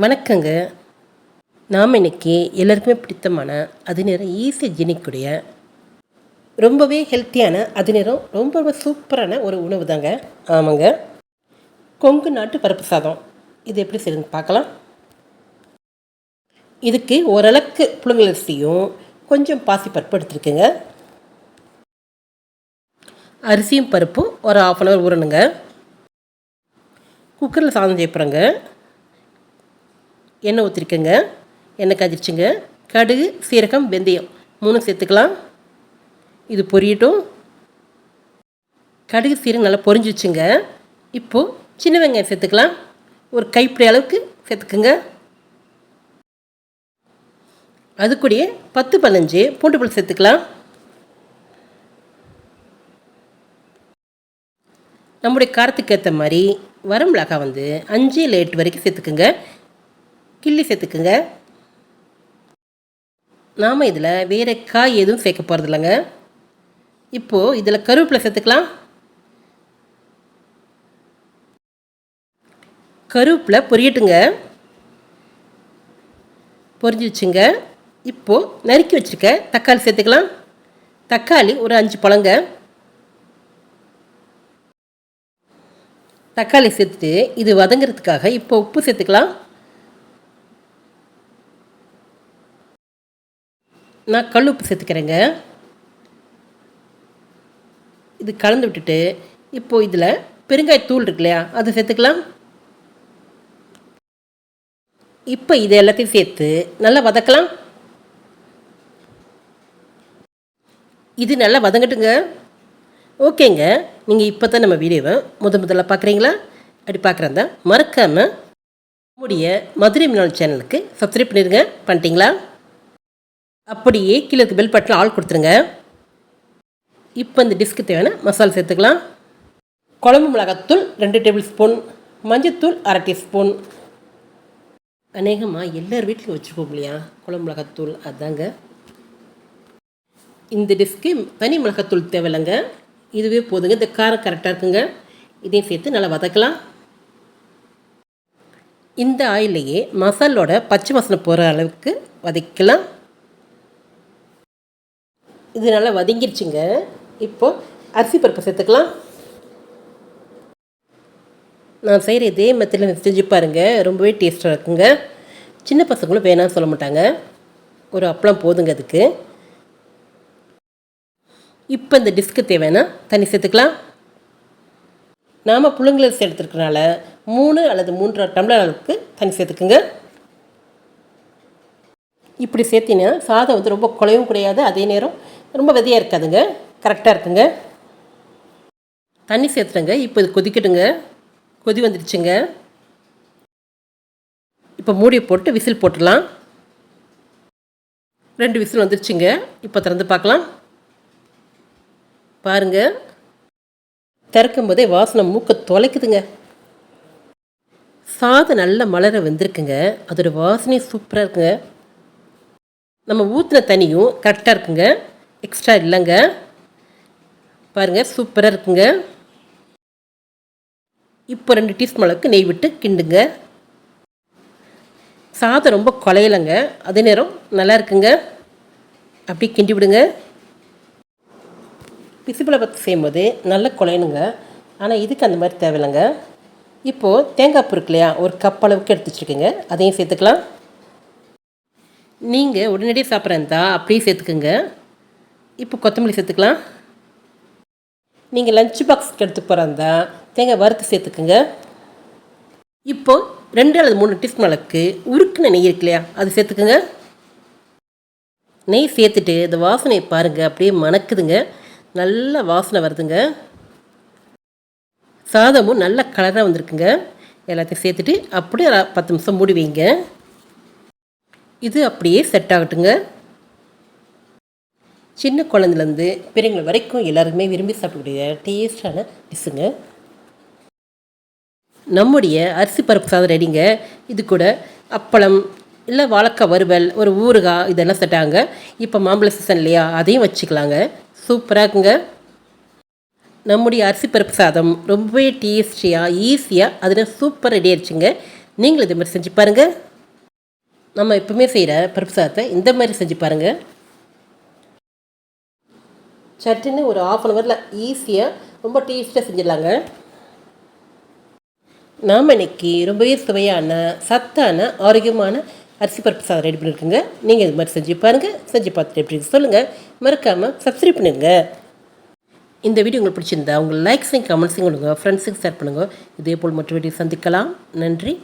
வணக்கங்க. நாம் இன்னைக்கு எல்லாருக்குமே பிடித்தமான அது நேரம் ஈஸியாக ஜீனிக்கூடிய ரொம்பவே ஹெல்த்தியான அது நேரம் ரொம்ப ரொம்ப சூப்பரான ஒரு உணவு தாங்க ஆமாங்க. கொங்கு நாட்டு பருப்பு சாதம். இது எப்படி செய்யுங்க பார்க்கலாம். இதுக்கு ஓரளவுக்கு புழுங்கலரிசியும் கொஞ்சம் பாசி பருப்பு எடுத்துருக்குங்க. அரிசியும் பருப்பும் ஒரு ஆஃப் அன் ஹவர் ஊறணுங்க. குக்கரில் சாதம் செய்யப்படுறேங்க எண்ணெய் ஊற்றிருக்கேங்க எண்ணெய் காய்ச்சிருச்சுங்க கடுகு சீரகம் வெந்தயம் மூணு சேர்த்துக்கலாம். இது பொரியட்டும். கடுகு சீரகம் நல்லா பொரிஞ்சிச்சுங்க இப்போது சின்ன வெங்காயம் சேர்த்துக்கலாம். ஒரு கைப்பிடி அளவுக்கு சேர்த்துக்குங்க. அது கூடயே பத்து பதினஞ்சு பூண்டு பல் சேர்த்துக்கலாம். நம்முடைய காரத்துக்கு ஏற்ற மாதிரி வரமிளகா வந்து அஞ்சு இல்லை எட்டு வரைக்கும் சேர்த்துக்குங்க. கிள்ளி சேர்த்துக்குங்க. நாம் இதில் வேறு காய் எதுவும் சேர்க்க போகிறது இல்லைங்க இப்போது இதில் கருவேப்பிலை சேர்த்துக்கலாம். கருவேப்பிலை பொரியட்டுங்க. பொரிஞ்சு வச்சுங்க இப்போது நறுக்கி வச்சுருக்க தக்காளி சேர்த்துக்கலாம். தக்காளி ஒரு அஞ்சு பழங்க. தக்காளி சேர்த்துட்டு இது வதங்கிறதுக்காக இப்போ உப்பு சேர்த்துக்கலாம். நான் கல் உப்பு சேர்த்துக்கிறேங்க. இது கலந்து விட்டுட்டு இப்போது இதில் பெருங்காயத்தூள் இருக்கு இல்லையா அதை சேர்த்துக்கலாம். இப்போ இது எல்லாத்தையும் சேர்த்து நல்லா வதக்கலாம். இது நல்லா வதங்கட்டுங்க. ஓகேங்க. நீங்கள் இப்போ தான் நம்ம வீடியோவை முத முதல்ல பார்க்குறீங்களா அப்படி பார்க்குறதா மறக்காமல் நம்முடைய மதுரை மினால் சேனலுக்கு சப்ஸ்கிரைப் பண்ணிடுங்க. பண்ணிட்டீங்களா? அப்படியே கீழே பெல் பட்டில் ஆள் கொடுத்துருங்க. இப்போ இந்த டிஷ்க்கு தேவையான மசாலா சேர்த்துக்கலாம். குழம்பு மிளகாத்தூள் ரெண்டு டேபிள் ஸ்பூன் மஞ்சத்தூள் அரை டீஸ்பூன் அநேகமாக எல்லார் வீட்லையும் வச்சுருக்கோம் இல்லையா? குழம்பு மிளகாத்தூள் அதாங்க. இந்த டிஷ்க்கு தனி மிளகாத்தூள் தேவையில்லைங்க. இதுவே போதுங்க. இந்த காரம் கரெக்டாக இருக்குங்க. இதையும் சேர்த்து நல்லா வதக்கலாம். இந்த ஆயிலையே மசாலோட பச்சை மசாலா போகிற அளவுக்கு வதக்கலாம். இது நல்லா வதங்கிருச்சுங்க. இப்போது அரிசி பருப்பு சேர்த்துக்கலாம். நான் செய்கிற இதே மெத்தடில் செஞ்சு பாருங்கள் ரொம்பவே டேஸ்ட்டாக இருக்குங்க. சின்ன பசங்களும் வேணாம்னு சொல்ல மாட்டாங்க. ஒரு அப்பளம் போதுங்க அதுக்கு. இப்போ இந்த டிஸ்க்கு தேவைன்னா தண்ணி சேர்த்துக்கலாம். நாம் புழுங்கலரிசி எடுத்துருக்கனால மூணு அல்லது மூன்றரை டம்ளர் அளவுக்கு தண்ணி சேர்த்துக்குங்க. இப்படி சேர்த்தினா சாதம் வந்து ரொம்ப குழையும் கிடையாது அதே நேரம் ரொம்ப விதையாக இருக்காதுங்க. கரெக்டாக இருக்குங்க. தண்ணி சேர்த்துட்டேங்க. இப்போ இது கொதிக்கட்டுங்க. கொதி வந்துடுச்சுங்க. இப்போ மூடியை போட்டு விசில் போட்டுடலாம். ரெண்டு விசில் வந்துருச்சுங்க இப்போ திறந்து பார்க்கலாம். பாருங்க. திறக்கும் போதே வாசனை மூக்க தொலைக்குதுங்க. சாதம் நல்ல மலர வெந்திருக்குங்க. அதோட வாசனையும் சூப்பராக இருக்குங்க. நம்ம ஊற்றின தண்ணியும் கரெக்டாக இருக்குங்க. எக்ஸ்ட்ரா இல்லைங்க. பாருங்கள் சூப்பராக இருக்குங்க. இப்போ ரெண்டு டீஸ்பூன் அளவுக்கு நெய் விட்டு கிண்டுங்க. சாதம் ரொம்ப குலையலைங்க. அதே நேரம் நல்லா இருக்குங்க. அப்படி கிண்டி விடுங்க. பிசுப்பில் பற்றி செய்யும்போது நல்லா குலையணுங்க. ஆனால் இதுக்கு அந்த மாதிரி தேவையில்லைங்க. இப்போது தேங்காய் பூ இருக்கு இல்லையா ஒரு கப் அளவுக்கு எடுத்து வச்சுருக்கீங்க. அதையும் சேர்த்துக்கலாம். நீங்கள் உடனடியாக சாப்பிட்றதா அப்படியே சேர்த்துக்குங்க. இப்போ கொத்தமல்லி சேர்த்துக்கலாம். நீங்கள் லஞ்ச் பாக்ஸ்க்கு எடுத்து போகிறாந்தா தேங்காய் வறுத்து சேர்த்துக்குங்க. இப்போது ரெண்டு அல்லது மூணு டீஸ்பூன் அளவுக்கு உருக்குன நெய் இருக்கு இல்லையா அது சேர்த்துக்குங்க. நெய் சேர்த்துட்டு இந்த வாசனையை பாருங்கள் அப்படியே மணக்குதுங்க. நல்ல வாசனை வருதுங்க. சாதமும் நல்ல கலராக வந்திருக்குங்க. எல்லாத்தையும் சேர்த்துட்டு அப்படியே பத்து நிமிஷம் மூடி வைங்க. இது அப்படியே செட் ஆகட்டுங்க. சின்ன குழந்தைலேருந்து பெரியவங்க வரைக்கும் எல்லாருமே விரும்பி சாப்பிடக்கூடிய டேஸ்டான டிஷ்ஷுங்க. நம்முடைய அரிசி பருப்பு சாதம் ரெடிங்க இது கூட அப்பளம் இல்லை வாழைக்காய் வறுவல் ஒரு ஊறுகாய் இதெல்லாம் செட்டாங்க. இப்போ மாம்பழ சீசன் இல்லையா அதையும் வச்சுக்கலாங்க. சூப்பராக இருக்குங்க. நம்முடைய அரிசி பருப்பு சாதம் ரொம்பவே டேஸ்டியாக ஈஸியாக அதில் சூப்பர் ரெடி ஆயிடுச்சுங்க. நீங்களும் இதே மாதிரி செஞ்சு பாருங்கள் நம்ம எப்பவுமே செய்கிற பருப்பு சாதத்தை இந்த மாதிரி செஞ்சு பாருங்கள் சட்டுன்னு ஒரு ஆஃப் அன் ஹவரில் ஈஸியாக ரொம்ப டேஸ்ட்டாக செஞ்சிடலாங்க. நாம் இன்னைக்கு ரொம்பவே சுவையான சத்தான ஆரோக்கியமான அரிசி பருப்பு சாதம் ரெடி பண்ணியிருக்குங்க. நீங்கள் இது மாதிரி செஞ்சு பாருங்கள் செஞ்சு பார்த்துட்டு எப்படி சொல்லுங்கள் மறக்காமல் சப்ஸ்கிரைப் பண்ணுங்க. இந்த வீடியோ உங்களுக்கு பிடிச்சிருந்தா உங்கள் லைக்ஸையும் கமெண்ட்ஸையும் கொடுங்க. ஃப்ரெண்ட்ஸுக்கு ஷேர் பண்ணுங்கள் இதே போல் மற்ற வீடியோ சந்திக்கலாம். நன்றி.